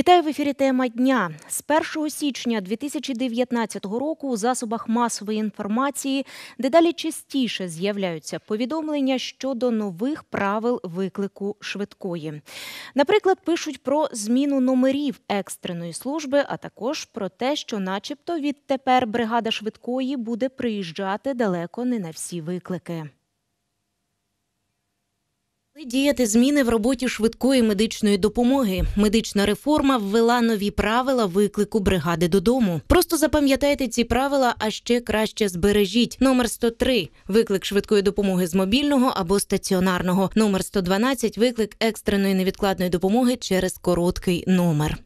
Вітаю в ефірі тема дня. З 1 січня 2019 року у засобах масової інформації дедалі частіше з'являються повідомлення щодо нових правил виклику швидкої. Наприклад, пишуть про зміну номерів екстреної служби, а також про те, що, начебто, відтепер бригада швидкої буде приїжджати далеко не на всі виклики. Діяти зміни в роботі швидкої медичної допомоги. Медична реформа ввела нові правила виклику бригади додому. Просто запам'ятайте ці правила, а ще краще збережіть. Номер 103 – виклик швидкої допомоги з мобільного або стаціонарного. Номер 112 – виклик екстреної невідкладної допомоги через короткий номер.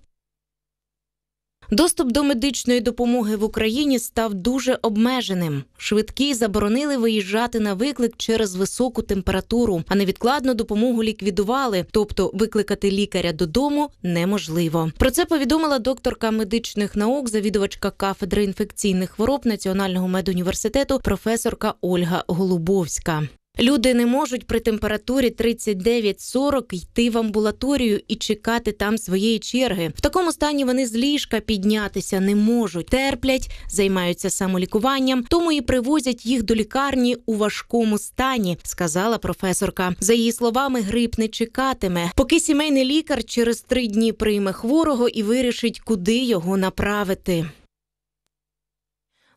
Доступ до медичної допомоги в Україні став дуже обмеженим. Швидкі заборонили виїжджати на виклик через високу температуру, а невідкладну допомогу ліквідували, тобто викликати лікаря додому неможливо. Про це повідомила докторка медичних наук, завідувачка кафедри інфекційних хвороб Національного медуніверситету, професорка Ольга Голубовська. Люди не можуть при температурі 39-40 йти в амбулаторію і чекати там своєї черги. В такому стані вони з ліжка піднятися не можуть, терплять, займаються самолікуванням, тому і привозять їх до лікарні у важкому стані, сказала професорка. За її словами, грип не чекатиме, поки сімейний лікар через три дні прийме хворого і вирішить, куди його направити.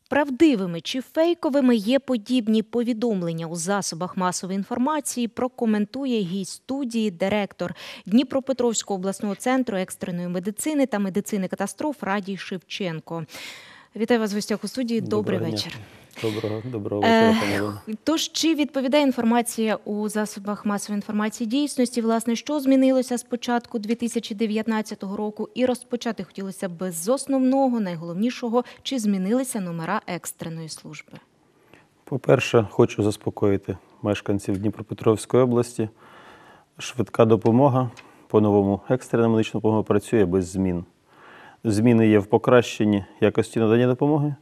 Правдивими чи фейковими є подібні повідомлення у засобах масової інформації. Прокоментує гість студії, директор Дніпропетровського обласного центру екстреної медицини та медицини катастроф Радій Шевченко. Вітаю вас в гостях у студії. Добрий Добрий вечір. Доброго, доброго Е, вечора, Тож чи відповідає інформація у засобах масової інформації дійсності? Власне, що змінилося з початку 2019 року? І розпочати хотілося б з основного, найголовнішого, чи змінилися номера екстреної служби? По-перше, хочу заспокоїти мешканців Дніпропетровської області. Швидка допомога по новому екстрена медична допомога працює без змін. Зміни є в покращенні якості надання допомоги,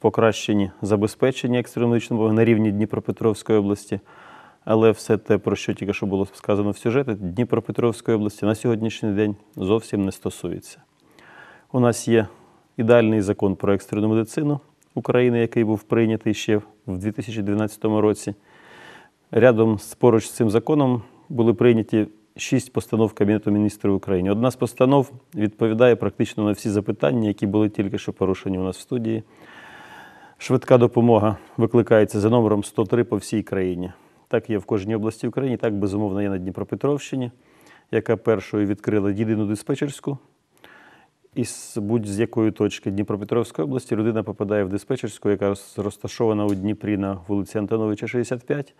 покращенні забезпечення екстреної на рівні Дніпропетровської області. Але все те, про що тільки що було сказано в сюжеті, Дніпропетровської області на сьогоднішній день зовсім не стосується. У нас є ідеальний закон про екстрену медицину України, який був прийнятий ще в 2012 році. Рядом з поруч з цим законом були прийняті шість постанов Кабінету міністрів України. Одна з постанов відповідає практично на всі запитання, які були тільки що порушені у нас в студії. Швидка допомога викликається за номером 103 по всій країні. Так є в кожній області України, так безумовно є на Дніпропетровщині, яка першою відкрила єдину диспетчерську. І з будь-з якої точки Дніпропетровської області людина попадає в диспетчерську, яка розташована у Дніпрі на вулиці Антоновича, 65,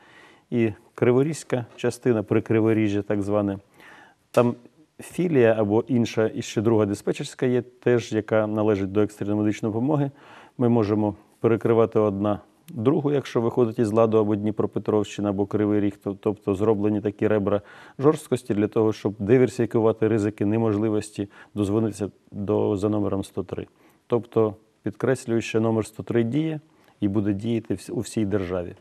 і Криворізька частина, прикриворіжжя так зване. Там філія або інша, і ще друга диспетчерська є, теж, яка належить до екстреної медичної допомоги. Ми можемо перекривати одна другу, якщо виходить із ладу або Дніпропетровщина, або Кривий Ріг, то- тобто зроблені такі ребра жорсткості для того, щоб диверсифікувати ризики неможливості дозвонитися до, за номером 103. Тобто, підкреслюю, що номер 103 діє і буде діяти у всій державі.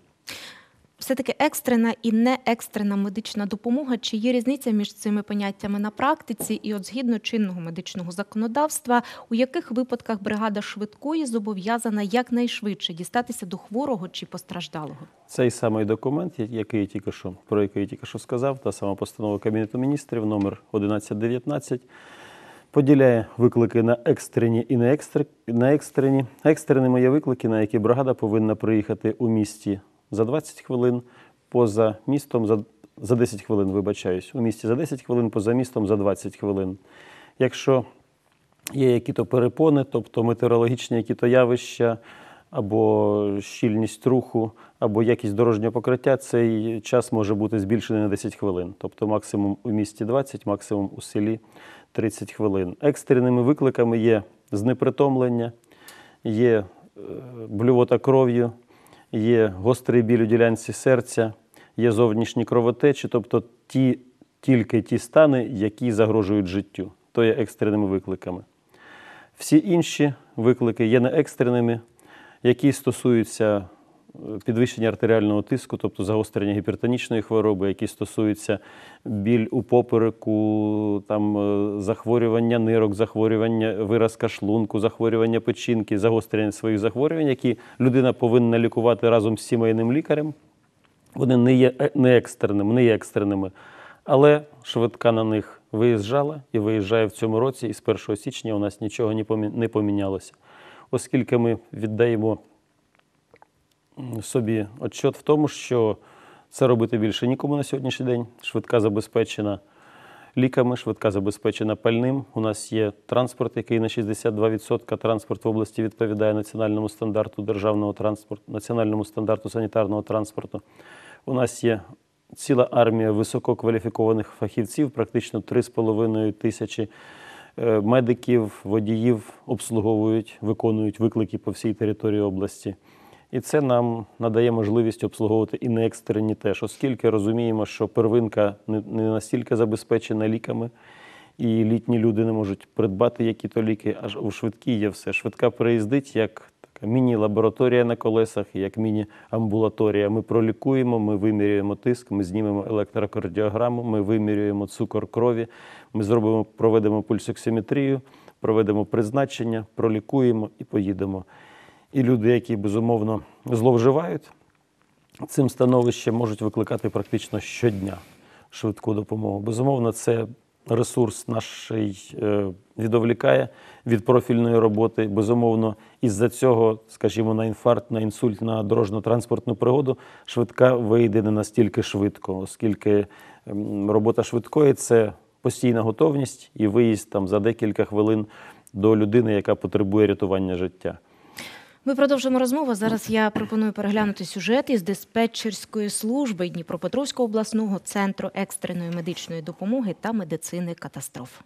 Все-таки екстрена і неекстрена медична допомога. Чи є різниця між цими поняттями на практиці? І от згідно чинного медичного законодавства, у яких випадках бригада швидкої зобов'язана якнайшвидше дістатися до хворого чи постраждалого? Цей самий документ, який я тільки що, про який я тільки що сказав, та сама постанова Кабінету міністрів номер 1119, поділяє виклики на екстрені і не екстрені. Екстреними є виклики, на які бригада повинна приїхати у місті за 20 хвилин, поза містом за, за 10 хвилин, вибачаюсь, у місті за 10 хвилин, поза містом за 20 хвилин. Якщо є які-то перепони, тобто метеорологічні які-то явища, або щільність руху, або якість дорожнього покриття, цей час може бути збільшений на 10 хвилин. Тобто максимум у місті 20, максимум у селі 30 хвилин. Екстреними викликами є знепритомлення, є е, блювота кров'ю, є гострий біль у ділянці серця, є зовнішні кровотечі, тобто ті, тільки ті стани, які загрожують життю, то є екстреними викликами. Всі інші виклики є не екстреними, які стосуються підвищення артеріального тиску, тобто загострення гіпертонічної хвороби, які стосуються біль у попереку, там е, захворювання нирок, захворювання виразка шлунку, захворювання печінки, загострення своїх захворювань, які людина повинна лікувати разом з сімейним лікарем. Вони не є е- не екстреними, не є екстреними. Але швидка на них виїжджала і виїжджає в цьому році, і з 1 січня у нас нічого не помінялося. Оскільки ми віддаємо собі отчет в тому, що це робити більше нікому на сьогоднішній день. Швидка забезпечена ліками, швидка забезпечена пальним. У нас є транспорт, який на 62% транспорт в області відповідає національному стандарту державного транспорту, національному стандарту санітарного транспорту. У нас є ціла армія висококваліфікованих фахівців, практично 3,5 тисячі е, медиків, водіїв обслуговують, виконують виклики по всій території області. І це нам надає можливість обслуговувати і неекстрені теж, оскільки розуміємо, що первинка не не настільки забезпечена ліками, і літні люди не можуть придбати які-то ліки, аж у швидкій є все. Швидка приїздить як така міні-лабораторія на колесах, як міні-амбулаторія. Ми пролікуємо, ми вимірюємо тиск, ми знімемо електрокардіограму, ми вимірюємо цукор крові, ми зробимо, проведемо пульсоксиметрію, проведемо призначення, пролікуємо і поїдемо. І люди, які безумовно зловживають цим становищем, можуть викликати практично щодня швидку допомогу. Безумовно, це ресурс наш е, відволікає від профільної роботи. Безумовно, із-за цього, скажімо, на інфаркт, на інсульт, на дорожньо-транспортну пригоду швидка вийде не настільки швидко, оскільки робота швидкої це постійна готовність і виїзд там за декілька хвилин до людини, яка потребує рятування життя. Ми продовжимо розмову. Зараз я пропоную переглянути сюжет із диспетчерської служби Дніпропетровського обласного центру екстреної медичної допомоги та медицини катастроф.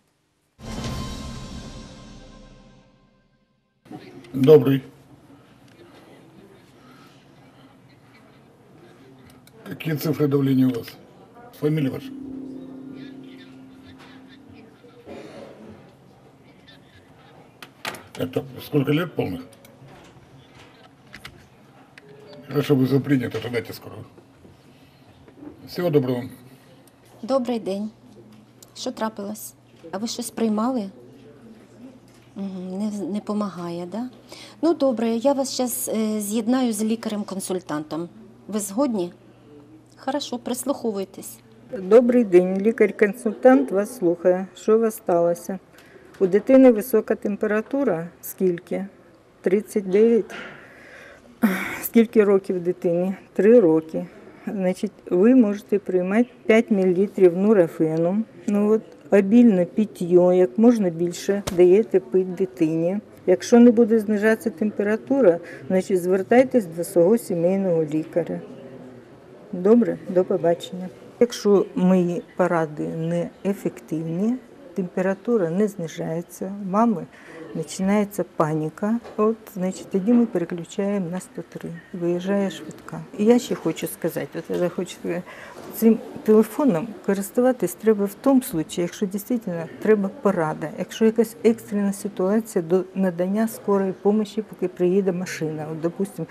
Добрый. Какие цифры давления у вас? Фамилия ваша? Это сколько лет полных? Хорошо, вы принято, ожидайте скоро. Всего доброго. Добрий день. Що трапилось? А ви щось приймали? Не, не помагає, да? Ну, добре, я вас зараз з'єднаю з лікарем-консультантом. Ви згодні? Хорошо, прислуховуйтесь. Добрий день, лікар-консультант вас слухає. Що у вас сталося? У дитини висока температура. Скільки? 39. Скільки років дитині? Три роки. Значить, ви можете приймати 5 мл нурофену. Ну от обільне питьо, як можна більше даєте пити дитині. Якщо не буде знижатися температура, значить звертайтесь до свого сімейного лікаря. Добре, до побачення. Якщо мої поради не ефективні, температура не знижається, мами починається паніка, от, значить, тоді ми переключаємо на 103, виїжджає швидка. І я ще хочу сказати, от я хочу сказати, цим телефоном користуватись треба в тому випадку, якщо дійсно треба порада, якщо якась екстрена ситуація до надання скорої допомоги, поки приїде машина. От, допустим,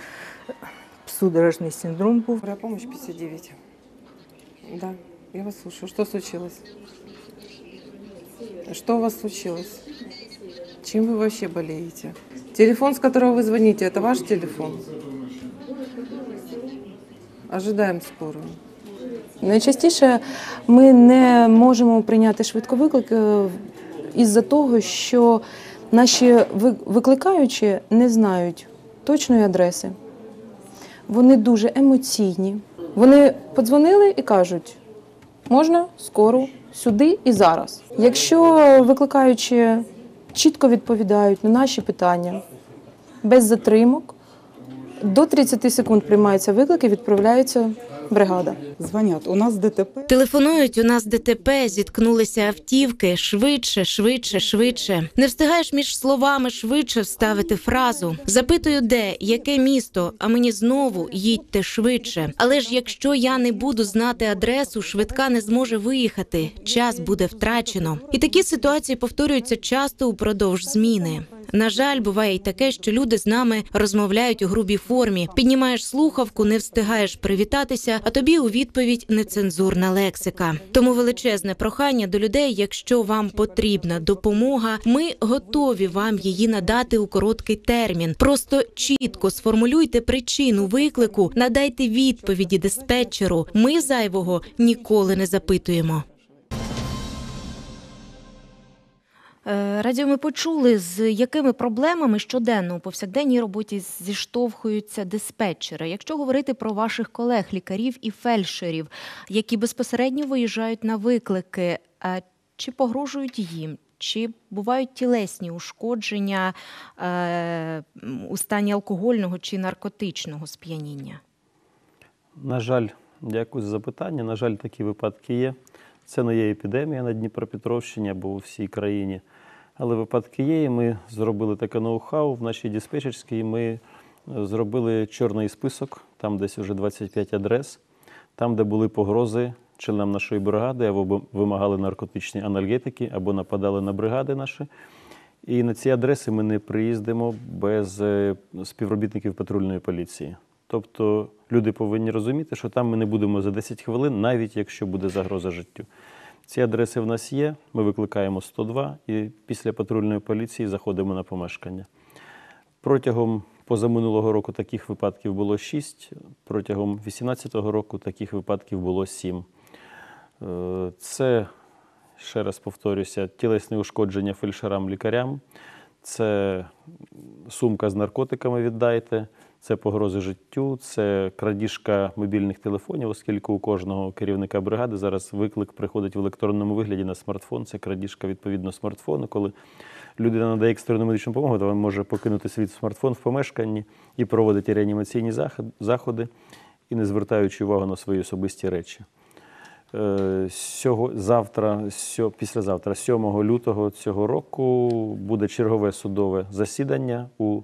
судорожний синдром був, Скорая помощь 59. Да, я вас слушаю. Что случилось? Что у вас случилось? Чем вы вообще болеете? Телефон, с которого вы звоните, это ваш телефон? Ожидаем скорую. Найчастіше ми не можемо прийняти швидковиклик е, із-за того, що наші ви- викликаючі не знають точної адреси. Вони дуже емоційні. Вони подзвонили і кажуть: можна скоро, сюди і зараз. Якщо викликаючі чітко відповідають на наші питання. Без затримок, до 30 секунд приймаються виклики, відправляється бригада. Звонят, у нас ДТП. Телефонують у нас ДТП, зіткнулися автівки швидше, швидше, швидше. Не встигаєш між словами швидше вставити фразу. Запитую, де, яке місто, а мені знову їдьте швидше. Але ж якщо я не буду знати адресу, швидка не зможе виїхати. Час буде втрачено. І такі ситуації повторюються часто упродовж зміни. На жаль, буває й таке, що люди з нами розмовляють у грубій формі. Піднімаєш слухавку, не встигаєш привітатися, а тобі у відповідь нецензурна лексика. Тому величезне прохання до людей, якщо вам потрібна допомога, ми готові вам її надати у короткий термін. Просто чітко сформулюйте причину виклику, надайте відповіді диспетчеру. Ми зайвого ніколи не запитуємо. Радіо ми почули, з якими проблемами щоденно у повсякденній роботі зіштовхуються диспетчери. Якщо говорити про ваших колег, лікарів і фельдшерів, які безпосередньо виїжджають на виклики, е, чи погрожують їм? Чи бувають тілесні ушкодження е, у стані алкогольного чи наркотичного сп'яніння? На жаль, дякую за запитання. На жаль, такі випадки є. Це не є епідемія на Дніпропетровщині або у всій країні. Але випадки є, і ми зробили таке ноу-хау в нашій диспетчерській. Ми е, зробили чорний список, там десь вже 25 адрес, там, де були погрози членам нашої бригади, або вимагали наркотичні анальгетики, або нападали на бригади наші. І на ці адреси ми не приїздимо без е, співробітників патрульної поліції. Тобто люди повинні розуміти, що там ми не будемо за 10 хвилин, навіть якщо буде загроза життю. Ці адреси в нас є. Ми викликаємо 102 і після патрульної поліції заходимо на помешкання. Протягом позаминулого року таких випадків було 6, протягом 2018 року таких випадків було 7. Е, Це, ще раз повторюся, тілесне ушкодження фельдшерам-лікарям, це сумка з наркотиками віддайте, це погрози життю, це крадіжка мобільних телефонів, оскільки у кожного керівника бригади зараз виклик приходить в електронному вигляді на смартфон. Це крадіжка відповідно смартфону. Коли людина надає екстрену медичну допомогу, то він може покинути свій смартфон в помешканні і проводити реанімаційні заходи, і не звертаючи увагу на свої особисті речі. Е, Сього, завтра, сьо, післязавтра, 7 лютого цього року, буде чергове судове засідання у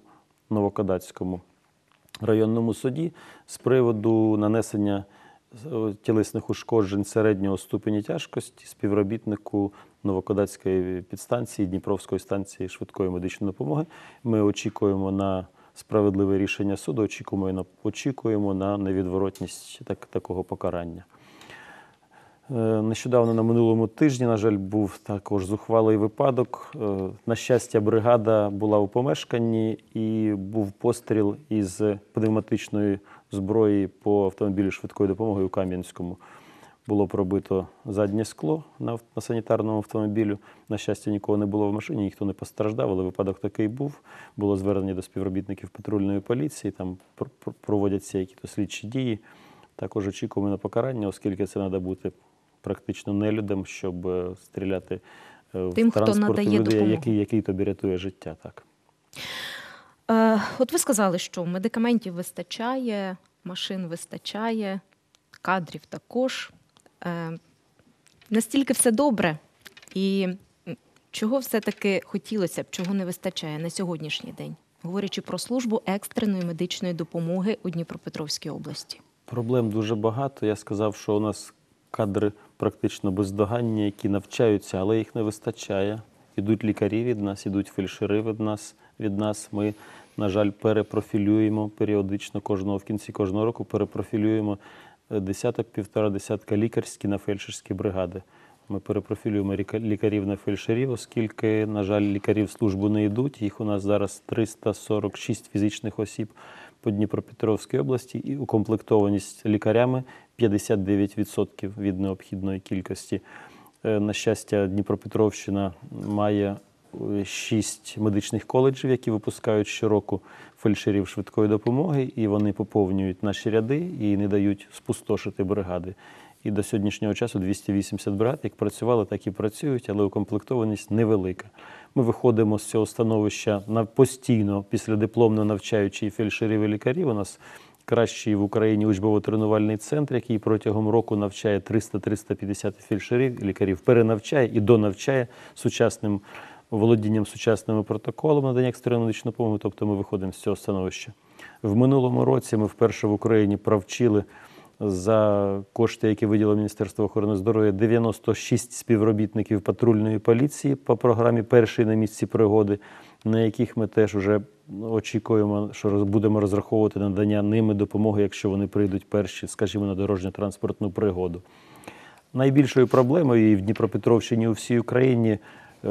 Новокодацькому районному суді з приводу нанесення е, тілесних ушкоджень середнього ступеня тяжкості співробітнику Новокодацької підстанції Дніпровської станції швидкої медичної допомоги. Ми очікуємо на справедливе рішення суду, очікуємо на, очікуємо на невідворотність так, такого покарання. Е, Нещодавно на минулому тижні, на жаль, був також зухвалий випадок. Е, На щастя, бригада була у помешканні і був постріл із пневматичної зброї по автомобілю швидкої допомоги у Кам'янському. Було пробито заднє скло на, санітарному автомобілю. На щастя, нікого не було в машині, ніхто не постраждав, але випадок такий був. Було звернення до співробітників патрульної поліції, там пр- пр- проводяться якісь слідчі дії. Також очікуємо на покарання, оскільки це треба бути практично нелюдом, щоб е, стріляти е, в Тим, транспорт людей, допомогу. який, який тобі рятує життя. Так. Е, от ви сказали, що медикаментів вистачає, машин вистачає, кадрів також. Е, настільки все добре, і чого все-таки хотілося б, чого не вистачає на сьогоднішній день, говорячи про службу екстреної медичної допомоги у Дніпропетровській області. Проблем дуже багато. Я сказав, що у нас кадри практично бездоганні, які навчаються, але їх не вистачає. Ідуть лікарі від нас, ідуть фельдшери від нас. Від нас. Ми, на жаль, перепрофілюємо періодично кожного в кінці кожного року перепрофілюємо е, десяток, півтора десятка лікарські на фельдшерські бригади. Ми перепрофілюємо лікарів на фельдшерів, оскільки, на жаль, лікарі в службу не йдуть. Їх у нас зараз 346 фізичних осіб по Дніпропетровській області і укомплектованість лікарями 59% від необхідної кількості. Е, На щастя, Дніпропетровщина має е, шість медичних коледжів, які випускають щороку фельдшерів швидкої допомоги, і вони поповнюють наші ряди і не дають спустошити бригади. І до сьогоднішнього часу 280 бригад як працювали, так і працюють, але укомплектованість невелика. Ми виходимо з цього становища на постійно після дипломно навчаючи фельдшерів і лікарів. У нас кращий в Україні учбово-тренувальний центр, який протягом року навчає 300-350 фельдшерів і лікарів, перенавчає і донавчає сучасним володінням сучасними протоколами надання екстреної медичної допомоги. Тобто ми виходимо з цього становища. В минулому році ми вперше в Україні провчили За кошти, які виділило Міністерство охорони здоров'я, 96 співробітників патрульної поліції по програмі Перший на місці пригоди, на яких ми теж вже очікуємо, що будемо розраховувати надання ними допомоги, якщо вони прийдуть перші, скажімо, на дорожньо-транспортну пригоду. Найбільшою проблемою і в Дніпропетровщині і у всій Україні е,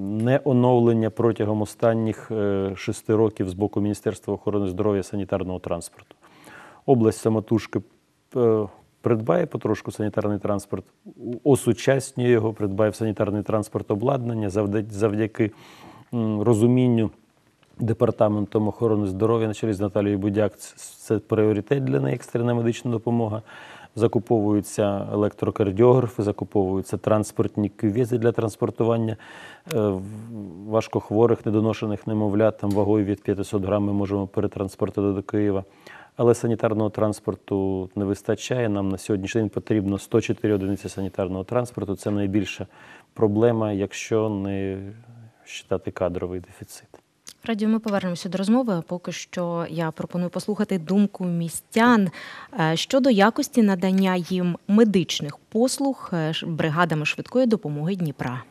не оновлення протягом останніх е, шести років з боку Міністерства охорони здоров'я санітарного транспорту. Область самотужки е, придбає потрошку санітарний транспорт, осучаснює його, придбає в санітарний транспорт обладнання завдяки розумінню департаментом охорони здоров'я на чолі з Наталією Будяк. Це, це пріоритет для неї екстрена медична допомога. Закуповуються електрокардіографи, закуповуються транспортні кювези для транспортування е, важкохворих, недоношених немовлят. Там вагою від 500 грам ми можемо перетранспортувати до Києва. Але санітарного транспорту не вистачає. Нам на сьогоднішній день потрібно 104 одиниці санітарного транспорту. Це найбільша проблема, якщо не вважати кадровий дефіцит. Радіо, ми повернемося до розмови. Поки що я пропоную послухати думку містян е, щодо якості надання їм медичних послуг е, бригадами швидкої допомоги Дніпра.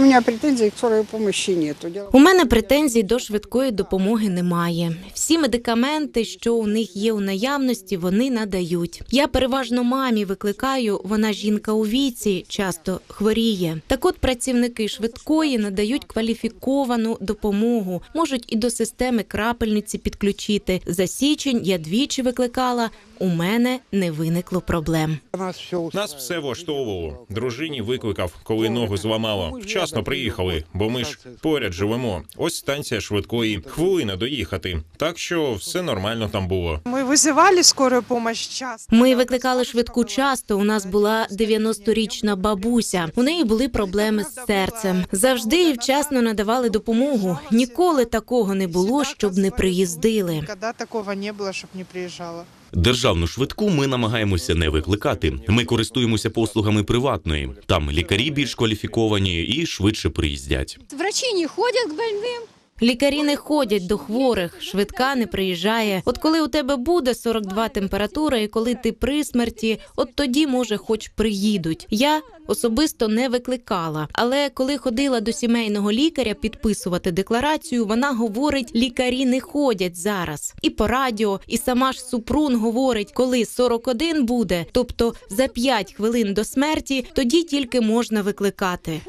Претензий к скорой помощи нету. Дело У мене претензій до швидкої допомоги немає. Всі медикаменти, що у них є у наявності, вони надають. Я переважно мамі викликаю, вона жінка у віці, часто хворіє. Так от працівники швидкої надають кваліфіковану допомогу, можуть і до системи крапельниці підключити. За січень я двічі викликала У мене не виникло проблем. У нас все Нас все влаштовувало. Дружині викликав, коли ногу зламало. Вчасно приїхали, бо ми ж поряд живемо. Ось станція швидкої. Хвилина доїхати. Так що все нормально там було. Мы вызывали скорую помощь часто. Ми викликали швидку часто. У нас була 90-річна бабуся. У неї були проблеми з серцем. Завжди і вчасно надавали допомогу. Ніколи такого не було, щоб не приїздили. Никогда такого не было, чтобы не приезжала. Державну швидку ми намагаємося не викликати. Ми користуємося послугами приватної. Там лікарі більш кваліфіковані і швидше приїздять. Врачі не ходять к больним. Лікарі не ходять до хворих, швидка не приїжджає. От коли у тебе буде 42 температура, і коли ти при смерті, от тоді може, хоч приїдуть. Я особисто не викликала. Але коли ходила до сімейного лікаря підписувати декларацію, вона говорить: лікарі не ходять зараз. І по радіо, і сама ж Супрун говорить, коли 41 буде, тобто за 5 хвилин до смерті, тоді тільки можна викликати.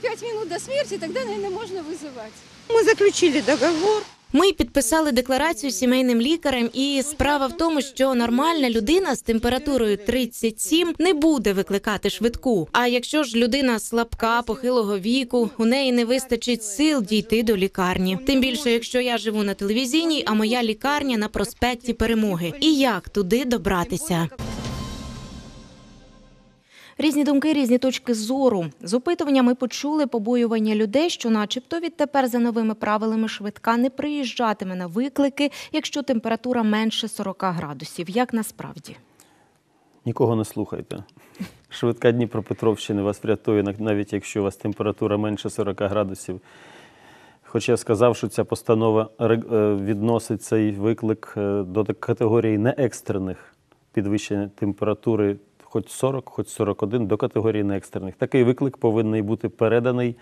П'ять минут до смерті, тоді не можна визивати. Мы заключили договор. Ми підписали декларацію сімейним лікарем, і справа в тому, що нормальна людина з температурою 37 не буде викликати швидку. А якщо ж людина слабка, похилого віку, у неї не вистачить сил дійти до лікарні. Тим більше, якщо я живу на телевізійній, а моя лікарня на проспекті Перемоги. І як туди добратися? Різні думки, різні точки зору. З опитування ми почули побоювання людей, що, начебто, відтепер за новими правилами швидка не приїжджатиме на виклики, якщо температура менше 40 градусів. Як насправді? Нікого не слухайте. Швидка Дніпропетровщини вас врятує, нав- навіть якщо у вас температура менше 40 градусів. Хоча я сказав, що ця постанова е, відносить цей виклик е, до категорії неекстрених підвищення температури, хоч 40, хоч 41, до категорії неекстрених. Такий виклик повинен бути переданий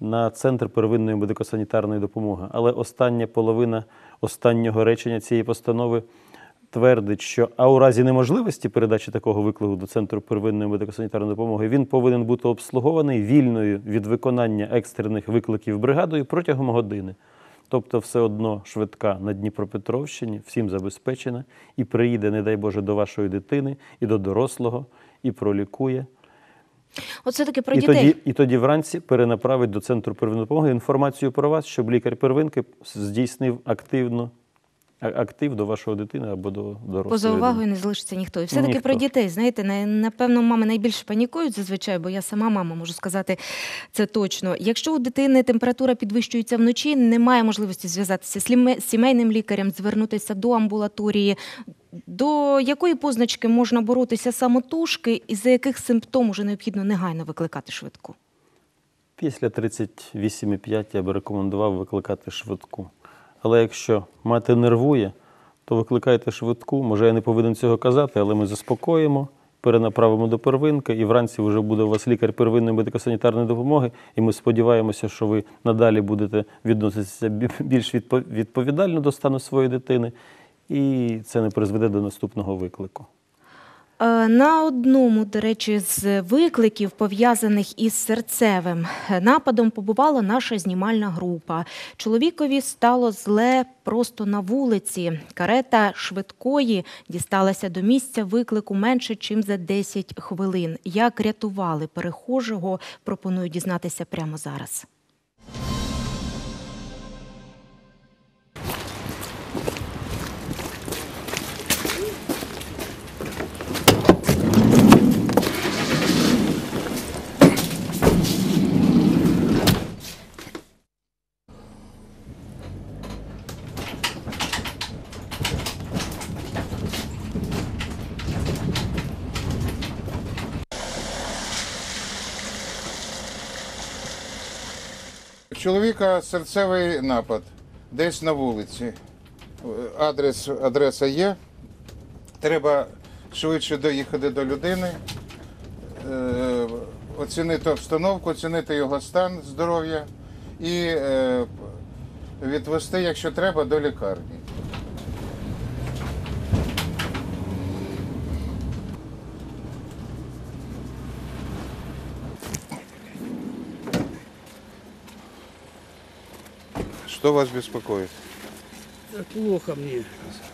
на центр первинної медико-санітарної допомоги. Але остання половина останнього речення цієї постанови твердить, що а у разі неможливості передачі такого виклику до центру первинної медико-санітарної допомоги він повинен бути обслугований вільною від виконання екстрених викликів бригадою протягом години. Тобто, все одно швидка на Дніпропетровщині всім забезпечена і приїде, не дай Боже, до вашої дитини і до дорослого, і пролікує. Оце таки про І дітей. тоді, і тоді вранці перенаправить до центру первинної допомоги інформацію про вас, щоб лікар первинки здійснив активно актив до вашої дитини або до дорослої. Поза увагою не залишиться ніхто. І все таки про дітей. Знаєте, напевно, мами найбільше панікують зазвичай, бо я сама мама можу сказати це точно. Якщо у дитини температура підвищується вночі, немає можливості зв'язатися з сімейним лікарем, звернутися до амбулаторії. До якої позначки можна боротися самотужки, і за яких симптом уже необхідно негайно викликати швидку? Після 38,5 я би рекомендував викликати швидку. Але якщо мати нервує, то викликайте швидку. Може, я не повинен цього казати, але ми заспокоїмо, перенаправимо до первинки, і вранці вже буде у вас лікар первинної медико-санітарної допомоги. І ми сподіваємося, що ви надалі будете відноситися більш відпо- відповідально до стану своєї дитини, і це не призведе до наступного виклику. Е, На одному, до речі, з викликів, пов'язаних із серцевим нападом, побувала наша знімальна група. Чоловікові стало зле просто на вулиці. Карета швидкої дісталася до місця виклику менше, ніж за 10 хвилин. Як рятували перехожого, пропоную дізнатися прямо зараз. Чоловіка серцевий напад десь на вулиці. Адрес, адреса є. Треба швидше доїхати до людини, е, оцінити обстановку, оцінити його стан здоров'я і е, відвести, якщо треба, до лікарні. Что вас беспокоит? Плохо мне.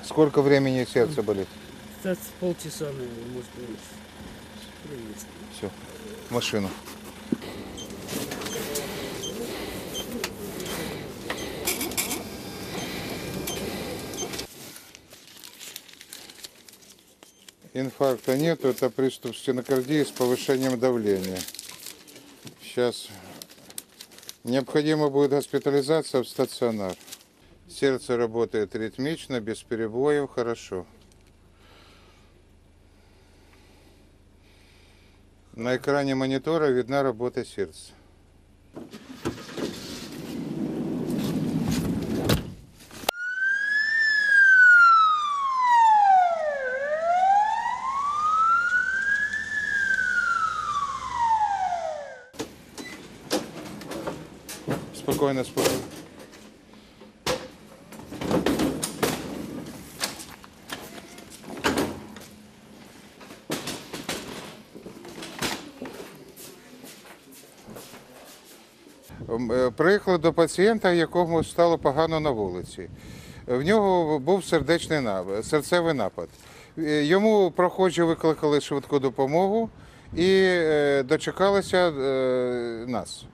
Сколько времени сердце болит? С полчаса, наверное, может быть. Все, в машину. Инфаркта нет, это приступ стенокардии с повышением давления. Сейчас необходима будет госпитализация в стационар. Сердце работает ритмично, без перебоев, хорошо. На экране монитора видна работа сердца. Спокойно, спокойно. Е, Приїхали до пацієнта, якому стало погано на вулиці. В нього був сердечний напад, серцевий напад. Е, Йому проходжу викликали швидку допомогу і е, дочекалися нас.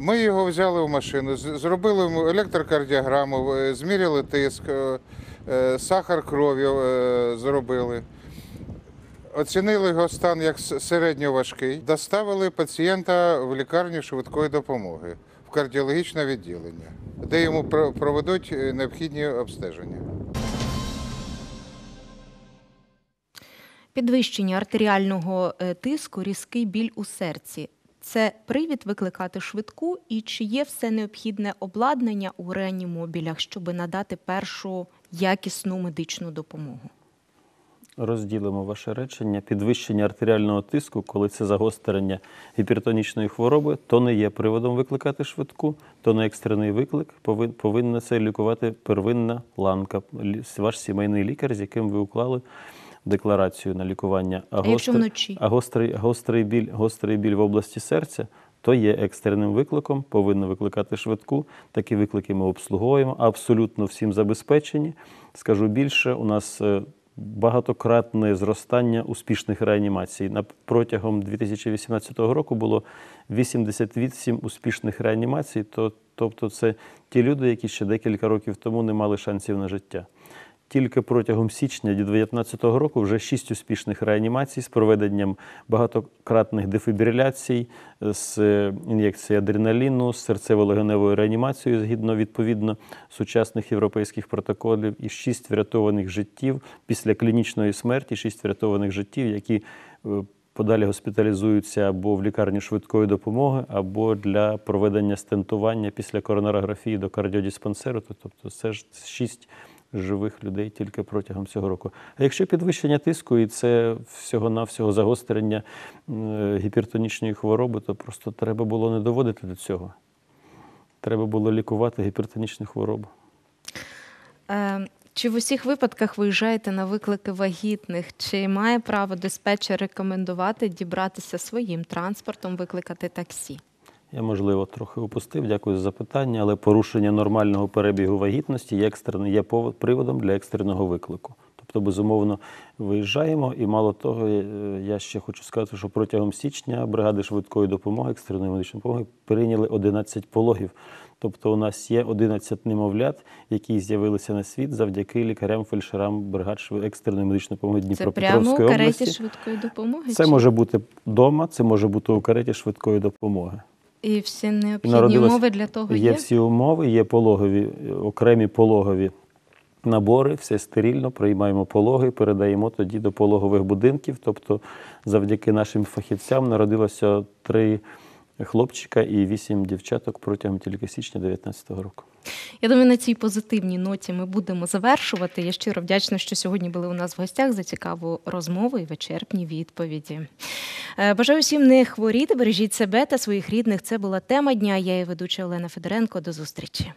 Ми його взяли в машину, зробили електрокардіограму, е, зміряли тиск, е, е, сахар крові зробили. Оцінили його стан як середньоважкий. Доставили пацієнта в лікарню швидкої допомоги в кардіологічне відділення, де йому проведуть необхідні обстеження. Підвищення артеріального тиску, різкий біль у серці. Це привід викликати швидку, і чи є все необхідне обладнання у реанімобілях, щоб надати першу якісну медичну допомогу? Розділимо ваше речення. Підвищення артеріального тиску, коли це загострення гіпертонічної хвороби, то не є приводом викликати швидку, то не екстрений виклик. Повинна це лікувати первинна ланка, ваш сімейний лікар, з яким ви уклали декларацію на лікування. А якщо гостр- вночі? а гострий, гострий, біль, гострий біль в області серця то є екстреним викликом, повинно викликати швидку. Такі виклики ми обслуговуємо, абсолютно всім забезпечені. Скажу більше, у нас е, багатократне зростання успішних реанімацій. Протягом 2018 року було 88 успішних реанімацій. То, тобто, це ті люди, які ще декілька років тому не мали шансів на життя. Тільки протягом січня 2019 року вже шість успішних реанімацій з проведенням багатократних дефібриляцій, з ін'єкцією адреналіну, з серцево-легеневою реанімацією згідно відповідно сучасних європейських протоколів, і шість врятованих життів після клінічної смерті, шість врятованих життів, які е, подалі госпіталізуються або в лікарні швидкої допомоги, або для проведення стентування після коронарографії до кардіодиспансеру. Тобто це ж шість живих людей тільки протягом цього року. А якщо підвищення тиску і це всього-навсього загострення е, гіпертонічної хвороби, то просто треба було не доводити до цього. Треба було лікувати гіпертонічну хворобу. Е, Чи в усіх випадках виїжджаєте на виклики вагітних? Чи має право диспетчер рекомендувати дібратися своїм транспортом, викликати таксі? Я, можливо, трохи упустив, дякую за запитання, але порушення нормального перебігу вагітності є, екстрен... є приводом для екстреного виклику. Тобто, безумовно, виїжджаємо, і мало того, я ще хочу сказати, що протягом січня бригади швидкої допомоги, екстреної медичної допомоги прийняли 11 пологів. Тобто у нас є 11 немовлят, які з'явилися на світ завдяки лікарям-фельдшерам бригад шви- екстреної медичної допомоги Це прямо у Дніпропетровської кареті області. швидкої допомоги? Це чи- може бути вдома, це може бути у кареті швидкої допомоги. І всі необхідні умови для того є є? всі умови, є пологові, окремі пологові набори, все стерильно, приймаємо пологи, передаємо тоді до пологових будинків. Тобто, завдяки нашим фахівцям народилося три хлопчика і вісім дівчаток протягом тільки січня 2019 року. Я думаю, на цій позитивній ноті ми будемо завершувати. Я щиро вдячна, що сьогодні були у нас в гостях за цікаву розмову і вичерпні відповіді. Е, Бажаю всім не хворіти, бережіть себе та своїх рідних. Це була тема дня. Я і ведуча Олена Федоренко. До зустрічі.